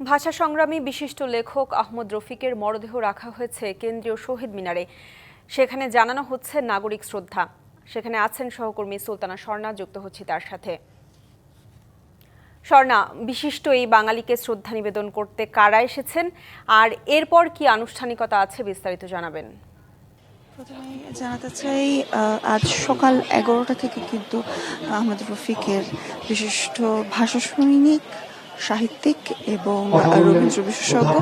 ভাষা সংগ্রামী বিশিষ্ট লেখক আহমদ রফিকের মরদেহ রাখা হয়েছে কেন্দ্রীয় শহীদ মিনারে। সেখানে জানানো হচ্ছে নাগরিক শ্রদ্ধা। সেখানে আছেন সহকর্মী সুলতানা স্বর্ণা, যুক্ত হচ্ছি তার সাথে। স্বর্ণা, বিশিষ্ট এই বাঙালিকে শ্রদ্ধা নিবেদন করতে কারা এসেছেন? আর এরপর কি আনুষ্ঠানিকতা আছে বিস্তারিত জানাবেন। প্রথমে জানাতে চাই আজ সকাল এগারোটা থেকে কিন্তু আহমদ রফিকের বিশিষ্ট ভাষা সৈনিক সাহিত্যিক এবং রবীন্দ্র বিশেষজ্ঞ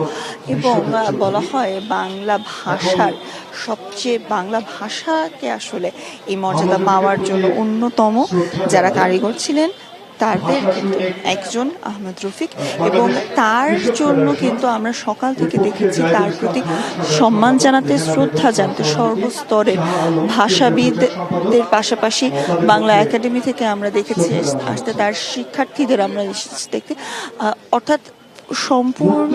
এবং বলা হয় বাংলা ভাষার সবচেয়ে বাংলা ভাষাকে আসলে এই মর্যাদা পাওয়ার জন্য অন্যতম যারা কারিগর ছিলেন তাদের একজন আহমেদ রফিক এবং তার জন্য কিন্তু আমরা সকাল থেকে দেখেছি তার প্রতি সম্মান জানাতে, শ্রদ্ধা জানাতে সর্বস্তরের ভাষাবিদদের পাশাপাশি বাংলা একাডেমি থেকে আমরা দেখেছি আসতে তার শিক্ষার্থীদের আমরা দেখতে। অর্থাৎ সম্পূর্ণ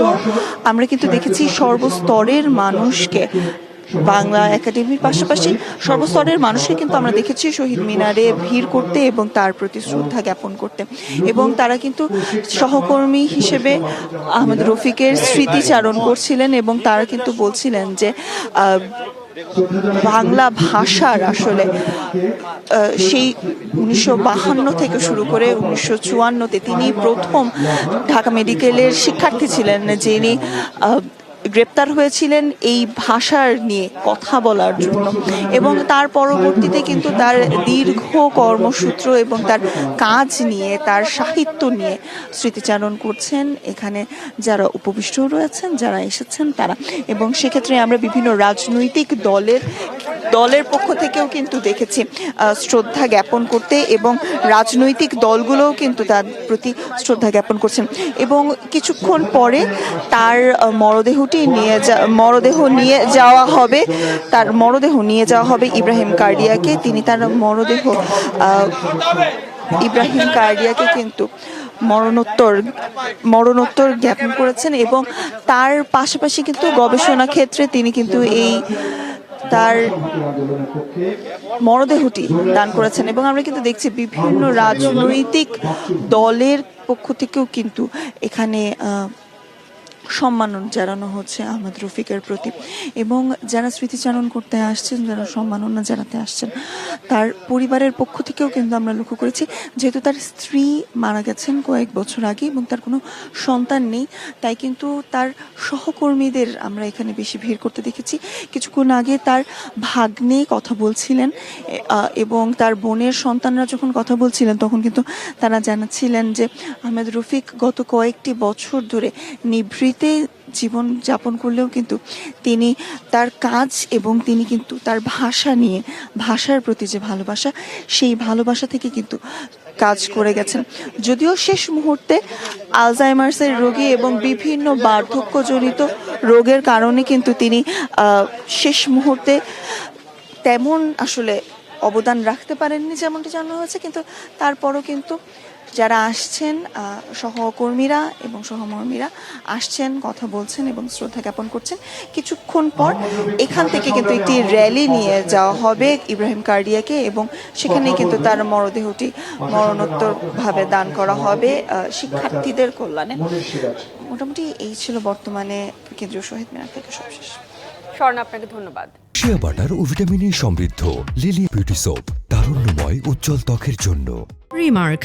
আমরা কিন্তু দেখেছি সর্বস্তরের মানুষকে বাংলা একাডেমির পাশাপাশি সর্বস্তরের মানুষকে কিন্তু আমরা দেখেছি শহীদ মিনারে ভিড় করতে এবং তার প্রতি শ্রদ্ধা জ্ঞাপন করতে। এবং তারা কিন্তু সহকর্মী হিসেবে আহমদ রফিকের স্মৃতিচারণ করছিলেন এবং তারা কিন্তু বলছিলেন যে বাংলা ভাষার আসলে সেই উনিশশো বাহান্ন থেকে শুরু করে উনিশশো চুয়ান্নতে তিনি প্রথম ঢাকা মেডিকেলের শিক্ষার্থী ছিলেন যিনি গ্রেপ্তার হয়েছিলেন এই ভাষার নিয়ে কথা বলার জন্য। এবং তার পরবর্তীতে কিন্তু তার দীর্ঘ কর্মসূত্র এবং তার কাজ নিয়ে, তার সাহিত্য নিয়ে স্মৃতিচারণ করছেন। এখানে যারা উপবিষ্ট রয়েছেন, যারা এসেছেন, তারা। এবং সেক্ষেত্রে আমরা বিভিন্ন রাজনৈতিক দলের দলের পক্ষ থেকেও কিন্তু দেখেছি শ্রদ্ধা জ্ঞাপন করতে এবং রাজনৈতিক দলগুলোও কিন্তু তার প্রতি শ্রদ্ধা জ্ঞাপন করছেন। এবং কিছুক্ষণ পরে তার মরদেহটি নিয়ে যা, মরদেহ নিয়ে যাওয়া হবে, তার মরদেহ নিয়ে যাওয়া হবে ইব্রাহিম কার্ডিয়াকে। তিনি তার মরদেহ ইব্রাহিম কার্ডিয়াকে কিন্তু মরণোত্তর মরণোত্তর জ্ঞাপন করেছেন এবং তার পাশাপাশি কিন্তু গবেষণা ক্ষেত্রে তিনি কিন্তু এই তার মরদেহটি দান করেছেন এবং আমরা কিন্তু দেখছি বিভিন্ন রাজনৈতিক দলের পক্ষ থেকেও কিন্তু এখানে সম্মানন জানানো হচ্ছে আহমদ রফিকের প্রতি। এবং যারা স্মৃতিচারণ করতে আসছেন, যারা সম্মাননা জানাতে আসছেন, তার পরিবারের পক্ষ থেকেও কিন্তু আমরা লক্ষ্য করেছি, যেহেতু তার স্ত্রী মারা গেছেন কয়েক বছর আগে এবং তার কোনো সন্তান নেই, তাই কিন্তু তার সহকর্মীদের আমরা এখানে বেশি ভিড় করতে দেখেছি। কিছুক্ষণ আগে তার ভাগ্নে কথা বলছিলেন এবং তার বোনের সন্তানরা যখন কথা বলছিলেন, তখন কিন্তু তারা জানাচ্ছিলেন যে আহমেদ রফিক গত কয়েকটি বছর ধরে নিভৃতে জীবন যাপন করলেও কিন্তু তিনি তার কাজ এবং তিনি কিন্তু তার ভাষা নিয়ে, ভাষার প্রতি যে ভালোবাসা, সেই ভালোবাসা থেকে কিন্তু কাজ করে গেছেন। যদিও শেষ মুহূর্তে আলজাইমার্সের রোগী এবং বিভিন্ন বার্ধক্যজনিত রোগের কারণে কিন্তু তিনি শেষ মুহূর্তে তেমন আসলে অবদান রাখতে পারেননি যেমনটি জানানো হয়েছে, কিন্তু তারপরও কিন্তু যারা আসছেন সহকর্মীরা এবং সহমর্মীরা আসছেন কথা বলছেন এবং শ্রদ্ধা জ্ঞাপন করছেন। কিছুক্ষণ পর এখান থেকে কিন্তু একটি র্যালি নিয়ে যাওয়া হবে ইব্রাহিম কার্ডিয়াকে এবং সেখানে কিন্তু তার মরদেহটি মরণোত্তর ভাবে দান করা হবে শিক্ষার্থীদের কল্যাণে। মোটামুটি এই ছিল বর্তমানে কেন্দ্রীয় শহীদ মিনার থেকে সবশেষ। স্বর্ণা আপনাকে ধন্যবাদ। শিয়া বাটার ও ভিটামিনে সমৃদ্ধ লিলি বিউটি সোপ তারুণ্যময় উজ্জ্বল ত্বকের জন্য। রিমার্ক